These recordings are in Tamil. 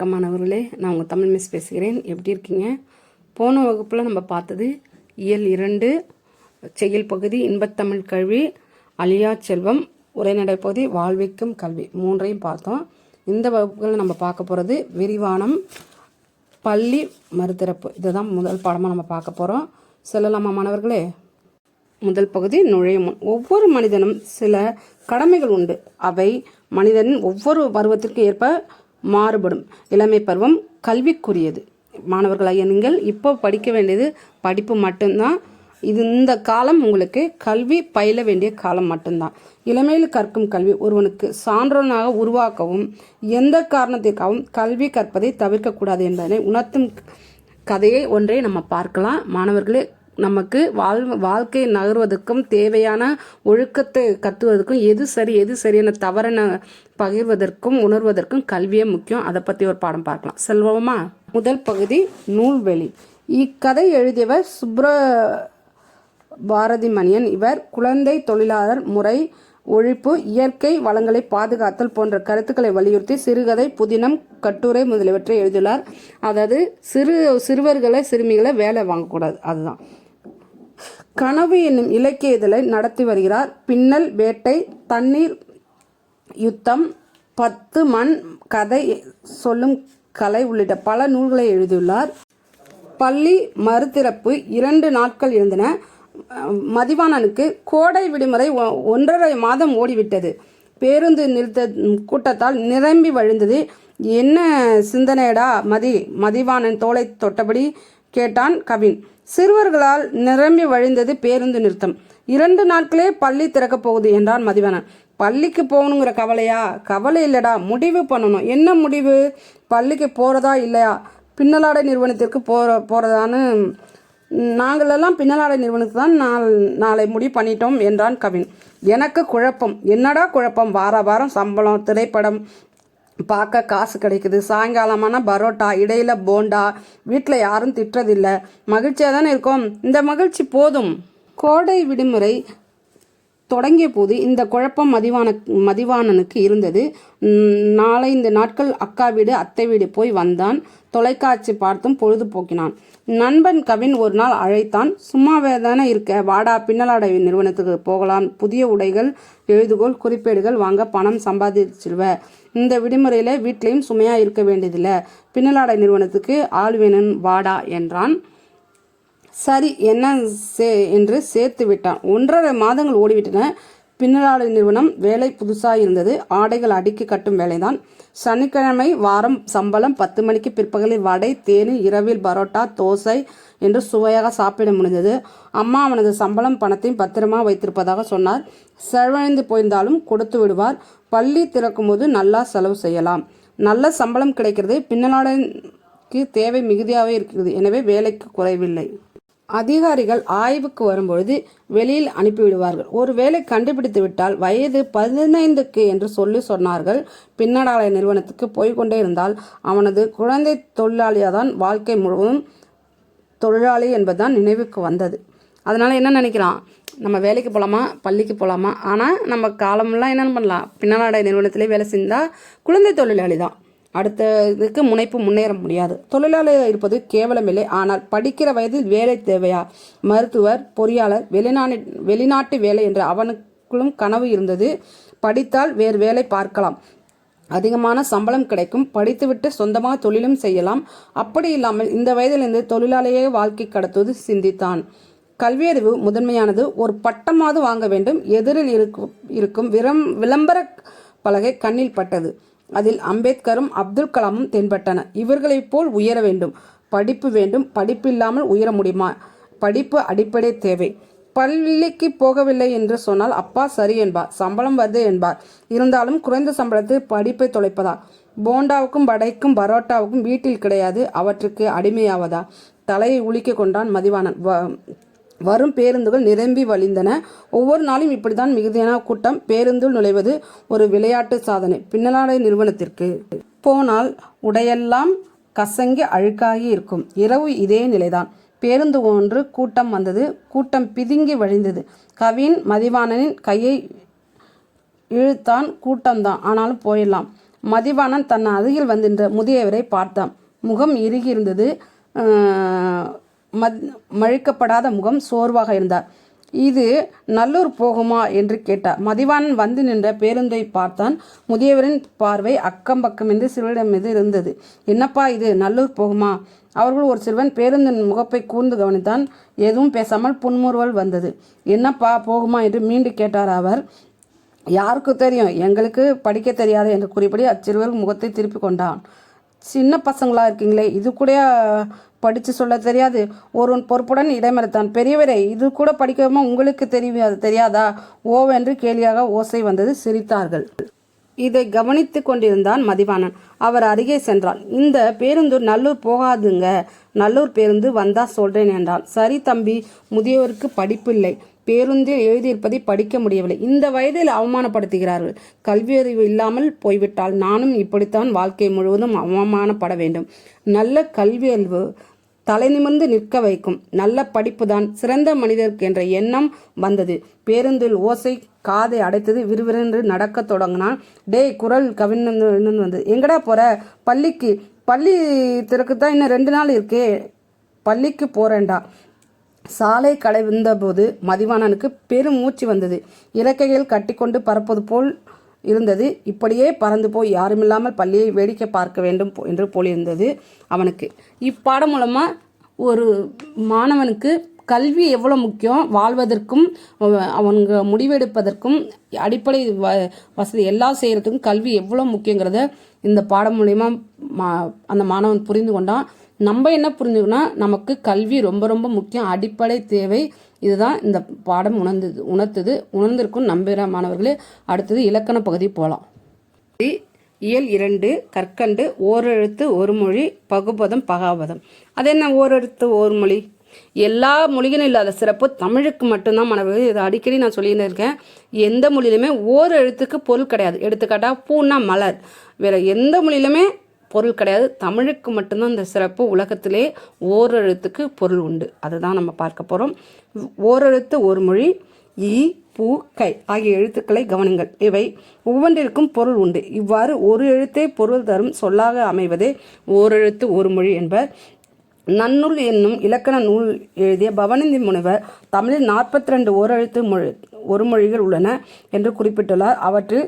வணக்கம் மாணவர்களே நான் உங்கள் தமிழ் மிஸ் பேசுகிறேன். எப்படி இருக்கீங்க? போன வகுப்பில் நம்ம பார்த்தது இயல் இரண்டு செயல் பகுதி இன்பத்தமிழ் கல்வி அழியா செல்வம் உரைநடை பகுதி வாழ்விக்கும் கல்வி. மூன்றையும் பார்த்தோம். இந்த வகுப்புகளில் நம்ம பார்க்க போகிறது விரிவானம் பள்ளி மறுதிறப்பு. இதுதான் முதல் பாடமாக நம்ம பார்க்க போகிறோம் செல்லலாமா மாணவர்களே? முதல் பகுதி நுழையும் முன். ஒவ்வொரு மனிதனும் சில கடமைகள் உண்டு. அவை மனிதனின் ஒவ்வொரு பருவத்திற்கு ஏற்ப மாறுபடும். இளமை பருவம் கல்விக்குரியது. மாணவர்களாகிய நீங்கள் இப்போ படிக்க வேண்டியது படிப்பு மட்டும்தான். இது இந்த காலம் உங்களுக்கு கல்வி பயில வேண்டிய காலம் மட்டும்தான். இளமையில் கற்கும் கல்வி ஒருவனுக்கு சான்றோனாக உருவாக்கவும் எந்த காரணத்திற்காகவும் கல்வி கற்பதை தவிர்க்கக்கூடாது என்பதனை உணர்த்தும் கதையை ஒன்றை நம்ம பார்க்கலாம். மாணவர்களே நமக்கு வாழ் வாழ்க்கை நகர்வதற்கும் தேவையான ஒழுக்கத்தை கத்துவதற்கும் எது சரி எது சரியான தவறென பகிர்வதற்கும் உணர்வதற்கும் கல்வியே முக்கியம். அதை பற்றி ஒரு பாடம் பார்க்கலாம். செல்வமா? முதல் பகுதி நூல்வெளி. இக்கதை எழுதியவர் சுப்ர பாரதி மணியன் இவர் குழந்தை தொழிலாளர் முறை ஒழிப்பு இயற்கை வளங்களை பாதுகாத்தல் போன்ற கருத்துக்களை வலியுறுத்தி சிறுகதை புதினம் கட்டுரை முதலியவற்றை எழுதியுள்ளார். அதாவது சிறு சிறுவர்களை சிறுமிகளை வேலை வாங்கக்கூடாது. அதுதான். கனவு என்னும் இலக்கிய இதழை நடத்தி வருகிறார். பின்னல் வேட்டை தண்ணீர் யுத்தம் பத்து மண் கதை சொல்லும் கலை உள்ளிட்ட பல நூல்களை எழுதியுள்ளார். பள்ளி மறுதிறப்பு இரண்டு நாட்கள் இருந்தன. மதிவாணனுக்கு கோடை விடுமுறை ஒ- ஒன்றரை மாதம் ஓடிவிட்டது. பேருந்து நிறுத்த கூட்டத்தால் நிரம்பி வழிந்தது. என்ன சிந்தனையடா மதி? மதிவாணன் தோலை தொட்டபடி கேட்டான் கவின். சிறுவர்களால் நிரம்பி வழிந்தது பேருந்து நிறுத்தம். இரண்டு நாட்களே பள்ளி திறக்கப் போகுது என்றான் மதிவனன் பள்ளிக்கு போகணுங்கிற கவலையா? கவலை இல்லடா முடிவு பண்ணணும். என்ன முடிவு? பள்ளிக்கு போகிறதா இல்லையா? பின்னலாடை நிறுவனத்திற்கு போகிற போகிறதான்னு நாங்களெல்லாம் பின்னலாடை நிறுவனத்துக்கு தான் நாள் நாளை முடிவு பண்ணிட்டோம் என்றான் கவின். எனக்கு குழப்பம். என்னடா குழப்பம்? வார வாரம் சம்பளம் திரைப்படம் பார்க்க காசு கிடைக்குது. சாயங்காலமான பரோட்டா இடையில போண்டா வீட்டில் யாரும் திட்டுறதில்ல. மகிழ்ச்சியாக தானே இருக்கும். இந்த மகிழ்ச்சி போதும். கோடை விடுமுறை தொடங்கிய போது இந்த குழப்பம் மதிவான மதிவாணனுக்கு இருந்தது. உம், நாலைந்து நாட்கள் அக்கா வீடு அத்தை வீடு போய் வந்தான். தொலைக்காட்சி பார்த்தும் பொழுதுபோக்கினான் நண்பன் கவின் ஒரு நாள் அழைத்தான். சும்மாவே தானே இருக்க? வாடா பின்னலாடை நிறுவனத்துக்கு போகலாம். புதிய உடைகள் எழுதுகோள் குறிப்பேடுகள் வாங்க பணம் சம்பாதிச்சிடுவேன் இந்த விடுமுறையில் வீட்லேயும் சுமையாக இருக்க வேண்டியதில்லை. பின்னலாடை நிறுவனத்துக்கு ஆள் வேணும் வாடா என்றான். சரி என்ன சே என்று சேர்த்து விட்டான். ஒன்றரை மாதங்கள் ஓடிவிட்டன. பின்னலாடை நிறுவனம் வேலை புதுசாக இருந்தது. ஆடைகள் அடுக்கி கட்டும் வேலைதான். சனிக்கிழமை வாரம் சம்பளம் பத்து மணிக்கு பிற்பகலில் வடை தேனி இரவில் பரோட்டா தோசை என்று சுவையாக சாப்பிட முடிந்தது. அம்மா அவனது சம்பளம் பணத்தையும் பத்திரமா வைத்திருப்பதாக சொன்னார். செலவழிந்து போயிருந்தாலும் கொடுத்து விடுவார். பள்ளி திறக்கும்போது நல்லா செலவு செய்யலாம். நல்ல சம்பளம் கிடைக்கிறது பின்னலாடைக்கு தேவை மிகுதியாகவே இருக்கிறது. எனவே வேலைக்கு குறைவில்லை. அதிகாரிகள் ஆய்வுக்கு வரும்பொழுது வெளியில் அனுப்பிவிடுவார்கள். ஒருவேளை கண்டுபிடித்து விட்டால் வயது பதினைந்துக்கு என்று சொல்லி சொன்னார்கள். பின்னடாலய நிறுவனத்துக்கு போய்கொண்டே இருந்தால் அவனது குழந்தை தொழிலாளியாக தான் வாழ்க்கை முழுவதும் தொழிலாளி என்பதுதான் நினைவுக்கு வந்தது. அதனால் என்ன நினைக்கிறான்? நம்ம வேலைக்கு போகலாமா பள்ளிக்கு போகலாமா ஆனால் நம்ம காலமெல்லாம் என்னென்ன பண்ணலாம்? பின்னலாடை நிறுவனத்திலே வேலை செஞ்சால் குழந்தை தொழிலாளி தான் அடுத்த இதுக்கு முனைப்பு முன்னேற முடியாது. தொழிலாளியாக இருப்பது கேவலமில்லை ஆனால் படிக்கிற வயதில் வேலை தேவையா? மருத்துவர் பொறியாளர் வெளிநாடு வெளிநாட்டு வேலை என்று அவனுக்குள்ளும் கனவு இருந்தது. படித்தால் வேறு வேலை பார்க்கலாம். அதிகமான சம்பளம் கிடைக்கும். படித்துவிட்டு சொந்தமாக தொழிலும் செய்யலாம். அப்படி இல்லாமல் இந்த வயதிலிருந்து தொழிலாளியே வாழ்க்கை கடத்துவது சிந்தித்தான். கல்வியறிவு முதன்மையானது. ஒரு பட்டமாவது வாங்க வேண்டும். எதிரில் இருக்கும் இருக்கும் விரம் விளம்பர பலகை கண்ணில் பட்டது. அதில் அம்பேத்கரும் அப்துல் கலாமும் தென்பட்டன இவர்களைப் போல் உயர வேண்டும். படிப்பு வேண்டும். படிப்பு இல்லாமல் உயர முடியுமா? படிப்பு அடிப்படை தேவை. பள்ளிக்கு போகவில்லை என்று சொன்னால் அப்பா சரி என்பார். சம்பளம் வருது என்பார். இருந்தாலும் குறைந்த சம்பளத்தில் படிப்பை தொலைப்பதா? போண்டாவுக்கும் வடைக்கும் பரோட்டாவுக்கும் வீட்டில் கிடையாது. அவற்றுக்கு அடிமையாவதா? தலையை உலுக்கிக் கொண்டான் மதிவாணன். வ- வரும் பேருந்துகள் நிரம்பி வழிந்தன. ஒவ்வொரு நாளும் இப்படித்தான் மிகுதியான கூட்டம் பேருந்துள் நுழைவது ஒரு விளையாட்டு சாதனை. பின்னலாடை நிறுவனத்திற்கு போனால் உடையெல்லாம் கசங்கி அழுக்காகி இருக்கும். இரவு இதே நிலைதான். பேருந்து ஒன்று கூட்டம் வந்தது. கூட்டம் பிதுங்கி வழிந்தது. கவின் மதிவாணனின் கையை இழுத்தான் கூட்டம்தான். ஆனாலும் போயிடலாம். மதிவாணன் தன் அருகில் வந்தின்ற முதியவரை பார்த்தான். முகம் இறுகியிருந்தது மத் மழிக்கப்படாத முகம் சோர்வாக இருந்தார். இது நல்லூர் போகுமா? என்று கேட்டார். மதிவாணன் வந்து நின்ற பேருந்தை பார்த்தான். முதியவரின் பார்வை அக்கம் பக்கம் என்று சிறுவரிடம் மீது இருந்தது. என்னப்பா இது? நல்லூர் போகுமா? அவர்கள் ஒரு சிறுவன் பேருந்தின் முகப்பை கூர்ந்து கவனித்தான். எதுவும் பேசாமல் புன்முறுவல் வந்தது. என்னப்பா போகுமா? என்று மீண்டும் கேட்டார் அவர். யாருக்கு தெரியும்? எங்களுக்கு படிக்க தெரியாது என்று கூறியபடி அச்சிறுவர் முகத்தை திருப்பி கொண்டான். சின்ன பசங்களாக இருக்கீங்களே? இது கூட படித்து சொல்ல தெரியாது. ஒருவன் பொறுப்புடன் இடமறுத்தான். பெரியவரே இது கூட படிக்காம உங்களுக்கு தெரியாது? தெரியாதா ஓவென்று கேலியாக ஓசை வந்தது சிரித்தார்கள். இதை கவனித்து கொண்டிருந்தான் மதிவாணன். அவர் அருகே சென்றான். இந்த பேருந்து நல்லூர் போகாதுங்க. நல்லூர் பேருந்து வந்தா சொல்றேன் என்றான். சரி தம்பி முதியவருக்கு படிப்பில்லை. பேருந்தில் எழுதியிருப்பதை படிக்க முடியவில்லை. இந்த வயதில் அவமானப்படுத்துகிறார்கள். கல்வியறிவு இல்லாமல் போய்விட்டால் நானும் இப்படித்தான் வாழ்க்கை முழுவதும் அவமானப்பட வேண்டும். நல்ல கல்வியறிவு தலை நிமிர்ந்து நிற்க வைக்கும். நல்ல படிப்புதான் சிறந்த மனிதருக்கு என்ற எண்ணம் வந்தது. பேருந்தில் ஓசை காதை அடைத்தது விறுவிறென்று நடக்கத் தொடங்கினான். டேய் குரல் கவிழ்ந்து வந்தது. எங்கடா போற? பள்ளிக்கு பள்ளி திறக்குதான் இன்னும் ரெண்டு நாள் இருக்கே. பள்ளிக்கு போறேன்டா. சாலை கடைந்தபோது மதிவாணனுக்கு பெரும் மூச்சு வந்தது. இறக்கைகள் கட்டிக்கொண்டு பறப்பது போல் இருந்தது. இப்படியே பறந்து போய் யாருமில்லாமல் பள்ளியை வேடிக்கை பார்க்க வேண்டும் என்று போலிருந்தது அவனுக்கு. இப்பாடம் மூலமாக ஒரு மாணவனுக்கு கல்வி எவ்வளோ முக்கியம்? வாழ்வதற்கும் அவ- அவங்க முடிவெடுப்பதற்கும் அடிப்படை வ வசதி எல்லாம் செய்கிறதுக்கும் கல்வி எவ்வளோ முக்கியங்கிறத இந்த பாடம் மூலயமா மா அந்த மாணவன் புரிந்து கொண்டான். நம்ம என்ன புரிஞ்சுக்கணும் நமக்கு கல்வி ரொம்ப ரொம்ப முக்கியம். அடிப்படை தேவை. இதுதான் இந்த பாடம் உணர்ந்தது உணர்த்தது உணர்ந்திருக்கும் நம்புகிற மாணவர்களே. அடுத்தது இலக்கண பகுதி போகலாம் இயல் இரண்டு கற்கண்டு ஓரெழுத்து ஒரு மொழி பகுபதம் பகாபதம். அது என்ன ஓரெழுத்து ஒரு மொழி எல்லா மொழிகளும் இல்லாத சிறப்பு தமிழுக்கு மட்டும்தான் மாணவர்கள். இதை அடிக்கடி நான் சொல்லிட்டு இருக்கேன் எந்த மொழியிலுமே ஓர் எழுத்துக்கு பொருள் கிடையாது. எடுத்துக்காட்டா பூனா மலர். வேற எந்த மொழியிலுமே பொருள் கிடையாது. தமிழுக்கு மட்டும்தான் இந்த சிறப்பு. உலகத்திலே ஓரெழுத்துக்கு பொருள் உண்டு. அதுதான் நம்ம பார்க்க போகிறோம் ஓரெழுத்து ஒரு மொழி ஈ பூ கை ஆகிய எழுத்துக்களை கவனிங்கள். இவை ஒவ்வொன்றிற்கும் பொருள் உண்டு. இவ்வாறு ஒரு எழுத்தே பொருள் தரும் சொல்லாக அமைவதே ஓரெழுத்து ஒரு மொழி என்பர். நன்னூல் என்னும் இலக்கண நூல் எழுதிய பவனந்தி முனிவர் தமிழில் நாற்பத்தி ரெண்டு ஓரெழுத்து மொழி ஒரு மொழிகள் உள்ளன என்று குறிப்பிட்டுள்ளார். அவற்றில்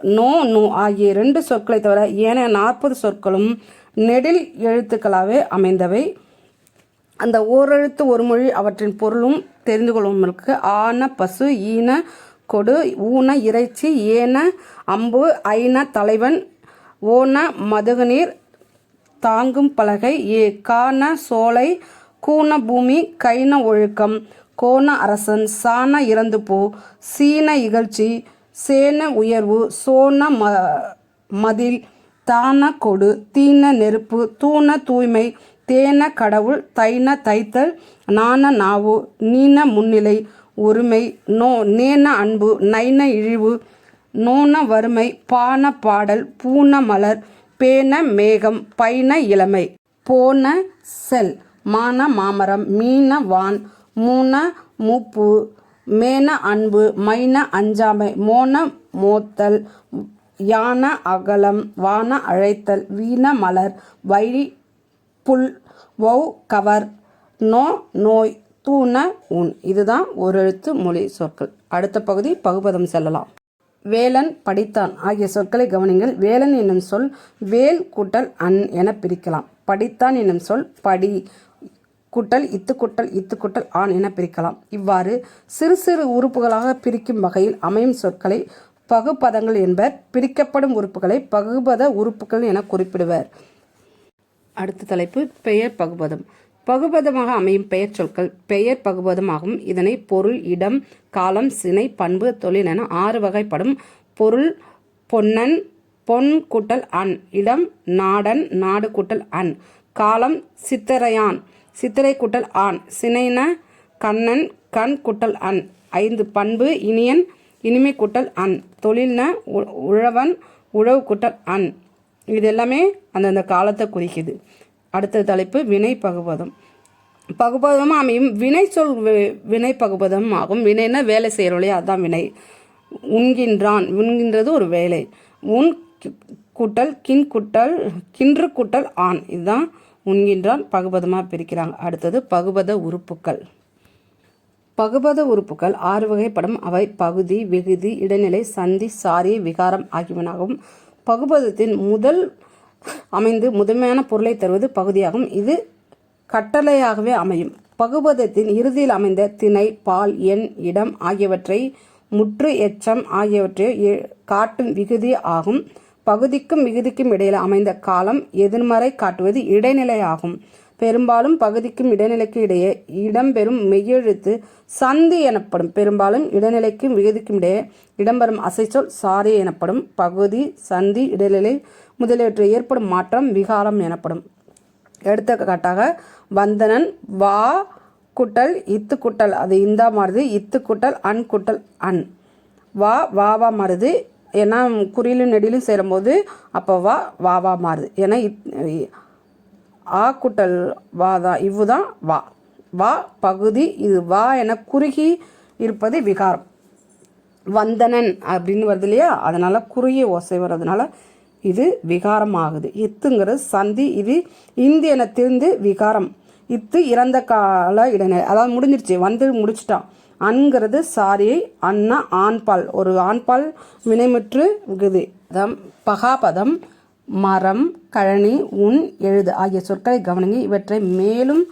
நோ நோ ஆகிய இரண்டு சொற்களை தவிர ஏனைய நாற்பது சொற்களும் நெடில் எழுத்துக்களாகவே அமைந்தவை. அந்த ஓரெழுத்து ஒரு மொழி அவற்றின் பொருளும் தெரிந்து கொள்வதற்கு ஆன பசு ஈன கொடு ஊன இறைச்சி ஏன அம்பு ஐன தலைவன் ஓன மதுகநீர் தாங்கும் பலகை ஏ கான சோலை கூன பூமி கைன ஒழுக்கம் கோண அரசன் சான இறந்து போ சீன இகழ்ச்சி சேன உயர்வு சோன ம மதில் தான கொடு தீன நெருப்பு தூண தூய்மை தேன கடவுள் தைன தைத்தல் நான நாவு நீன முன்னிலை ஒருமை நோ நேன அன்பு நைன இழிவு நோன வறுமை பான பாடல் பூன மலர் பேன மேகம் பைன இளமை. போன செல் மான மாமரம் மீன வான் மூன மூப்பு மேன அன்பு மைன அஞ்சாமை மோன மோத்தல் யான அகலம் வான அழைத்தல் வீண மலர் வழி புல் வௌ கவர் நோ நோய் தூண உன் இதுதான் ஒரு எழுத்து மொழி சொற்கள். அடுத்த பகுதி பகுபதம் செல்லலாம். வேலன் படித்தான். ஆகிய சொற்களை கவனிங்கள். வேலன் என்னும் சொல் வேல் கூட்டல் அன் என பிரிக்கலாம். படித்தான் என்னும் சொல் படி. கூட்டல் இத்து கூட்டல் இத்து கூட்டல் ஆண் என பிரிக்கலாம். இவ்வாறு சிறு சிறு உறுப்புகளாக பிரிக்கும் வகையில் அமையும் சொற்களை பகுபதங்கள் என்பர் பிரிக்கப்படும் உறுப்புகளை பகுபத உறுப்புகள் என குறிப்பிடுவர். அடுத்த தலைப்பு பெயர் பகுபதம். பகுபதமாக அமையும் பெயர் சொற்கள் பெயர் பகுபதமாகும். இதனை பொருள் இடம் காலம் சினை பண்பு தொழில் என ஆறு வகைப்படும். பொருள் பொன்னன் பொன் கூட்டல் அன். இடம் நாடன் நாடு கூட்டல் அன். காலம் சித்தரையான். சித்திரை குட்டல் ஆண் சினைன கண்ணன் கண் குட்டல் அன் ஐந்து பண்பு இனியன் இனிமை கூட்டல் அன் தொழில்ன உ- உழவன் உழவு குட்டல் அன் இது எல்லாமே அந்தந்த காலத்தை குறிக்குது. அடுத்த தலைப்பு வினை பகுபதம். பகுபதம் அமையும். வினை சொல் வி- வினை பகுபதம் ஆகும். வினைன்னா வேலை செய்கிறோம் இல்லையா வினை. உண்கின்றான். உண்கின்றது ஒரு வேலை. உன் குட்டல் கூட்டல் கின் குட்டல் கின்று கூட்டல் ஆண். இதுதான் உண்கின்றால் பகுபதமாக பிரிக்கிறாங்க. அடுத்தது பகுபத உறுப்புக்கள். பகுபத உறுப்புகள் ஆறு வகைப்படும் அவை பகுதி விகுதி இடைநிலை சந்தி சாரி விகாரம் ஆகியவனாகவும் பகுபதத்தின் முதல் அமைந்து முதன்மையான பொருளை தருவது பகுதியாகும். இது கட்டளையாகவே அமையும். பகுபதத்தின் இறுதியில் அமைந்த திணை பால் எண் இடம் ஆகியவற்றை முற்று எச்சம் ஆகியவற்றை காட்டும் விகுதி ஆகும். பகுதிக்கும் மிகுதிக்கும் இடையில் அமைந்த காலம் எதிர்மறை காட்டுவது இடைநிலை ஆகும் பெரும்பாலும் பகுதிக்கும் இடைநிலைக்கு இடையே இடம்பெறும் மெய்யெழுத்து சந்தி எனப்படும். பெரும்பாலும் இடைநிலைக்கும் விகுதிக்கும் இடையே இடம்பெறும் அசைச்சொல் சாரி எனப்படும். பகுதி சந்தி இடைநிலை முதலியவற்றை ஏற்படும் மாற்றம் விகாரம் எனப்படும். எடுத்துக்காட்டாக வந்தனன் வா குட்டல் இத்து குட்டல். அது இந்தா மாறுது. இத்து குட்டல் அன் குட்டல் அன். வா வா மாறுது. ஏன்னா குறியிலும் நெடிலும் சேரும்போது அப்போ வா வாவா மாறுது. ஏன்னா இத்- ஆ குட்டல் வா தான் இவ்வு தான் வா. வா பகுதி இது வா என குறுகி இருப்பது விகாரம். வந்தனன் அப்படின்னு வருது இல்லையா? அதனால் குறுகிய ஓசை வர்றதுனால இது விகாரம் ஆகுது இத்துங்கிறது சந்தி இது இந்து என திருந்து விகாரம். இத்து இறந்த கால இடைநிலை. அதாவது முடிஞ்சிருச்சு. வந்து முடிச்சிட்டான். அன்கிறது சாரியை அண்ணா ஆண்பால். ஒரு ஆண்பால் வினைமுற்று விகுதி அதான் பகாபதம் மரம் கழனி உன் எழுது ஆகிய சொற்களை கவனிங்க இவற்றை மேலும்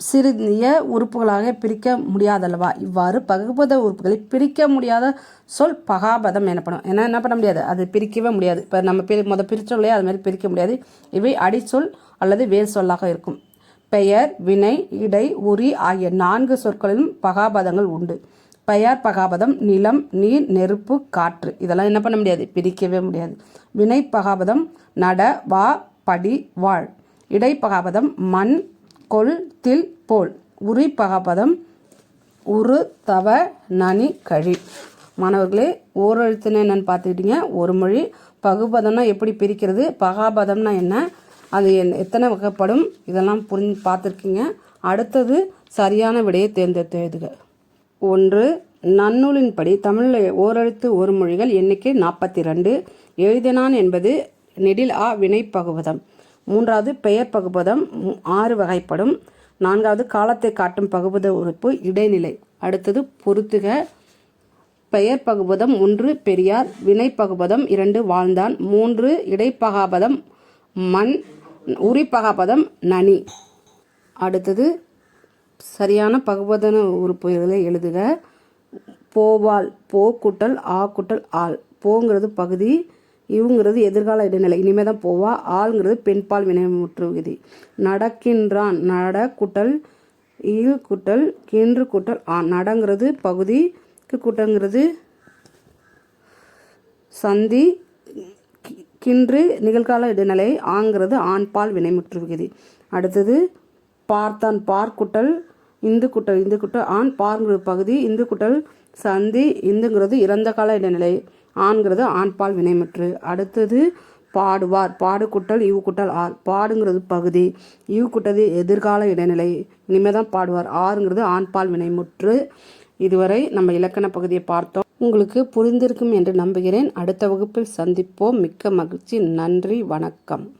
சிறிய உறுப்புகளாக பிரிக்க முடியாதல்லவா? இவ்வாறு பகுபத உறுப்புகளை பிரிக்க முடியாத சொல் பகாபதம் எனப்படும். ஏன்னா என்ன பண்ண முடியாது? அது பிரிக்கவே முடியாது. இப்போ நம்ம பிரி மொதல் பிரிச்சோம் இல்லையா அது மாதிரி பிரிக்க முடியாது. இவை அடிச்சொல் அல்லது வேர் சொல்லாக இருக்கும். பெயர் வினை இடை உரி ஆகிய நான்கு சொற்களிலும் பகாபதங்கள் உண்டு. பெயர் பகாபதம் நிலம் நீர் நெருப்பு காற்று. இதெல்லாம் என்ன பண்ண முடியாது? பிரிக்கவே முடியாது. வினை பகாபதம் நட வா படி வாழ். இடை பகாபதம் மண் கொல் தில் போல். உரி பகாபதம் உரு தவ நனி கழி. மாணவர்களே ஓரெழுத்துன்னு என்னென்னு பார்த்துக்கிட்டீங்க. ஒரு மொழி பகுபதம்னா எப்படி பிரிக்கிறது? பகாபதம்னா என்ன? அது எத்தனை வகைப்படும் இதெல்லாம் புரிஞ்சு பார்த்துருக்கீங்க. அடுத்தது சரியான விடையை தேர்ந்தெடுத்து எழுதுக. ஒன்று நன்னூலின்படி தமிழில் ஓரெழுத்து ஒரு மொழிகள் எண்ணிக்கை நாற்பத்தி ரெண்டு எழுதினான் என்பது நெடில் ஆ வினை பகுபதம் மூன்றாவது பெயர் பகுபதம் ஆறு வகைப்படும். நான்காவது காலத்தை காட்டும் பகுபத உறுப்பு இடைநிலை. அடுத்தது பொருத்துக. பெயர் பகுபதம் ஒன்று பெரியார் வினை பகுபதம் இரண்டு வாழ்ந்தான். மூன்று இடைப்பகாபதம் மண் உரிப்பகாபதம் நனி. அடுத்தது சரியான பகுபதன உறுப்புகளை எழுதுக. போவால் போ குட்டல் ஆ குட்டல் ஆள். போங்கிறது பகுதி இவங்கிறது எதிர்கால இடைநிலை. இனிமே தான் போவா ஆள்ங்கிறது பெண்பால் வினைமுற்று விகுதி நடக்கின்றான் நட குட்டல் ஈழ் குட்டல் கின்று குட்டல் ஆ. நடங்கிறது பகுதி குட்டங்கிறது சந்தி கின்று நிகழ்கால இடைநிலை ஆங்கிறது ஆண்பால் வினைமுற்று விகுதி. அடுத்தது பார்த்தான் பார்க்குட்டல் இந்து குட்டல். இந்து குட்டல் ஆண் பார்ங்கிறது பகுதி இந்து குட்டல் சந்தி இந்துங்கிறது இறந்த கால இடைநிலை ஆண்கிறது ஆண்பால் வினைமுற்று அடுத்தது பாடுவார். பாடு குட்டல் இவு குட்டல் ஆர். பாடுங்கிறது பகுதி இவு குட்டது எதிர்கால இடைநிலை இனிமே தான் பாடுவார். ஆறுங்கிறது ஆண்பால் வினைமுற்று இதுவரை நம்ம இலக்கண பகுதியை பார்த்தோம். உங்களுக்கு புரிந்திருக்கும் என்று நம்புகிறேன். அடுத்த வகுப்பில் சந்திப்போம். மிக்க மகிழ்ச்சி. நன்றி. வணக்கம்.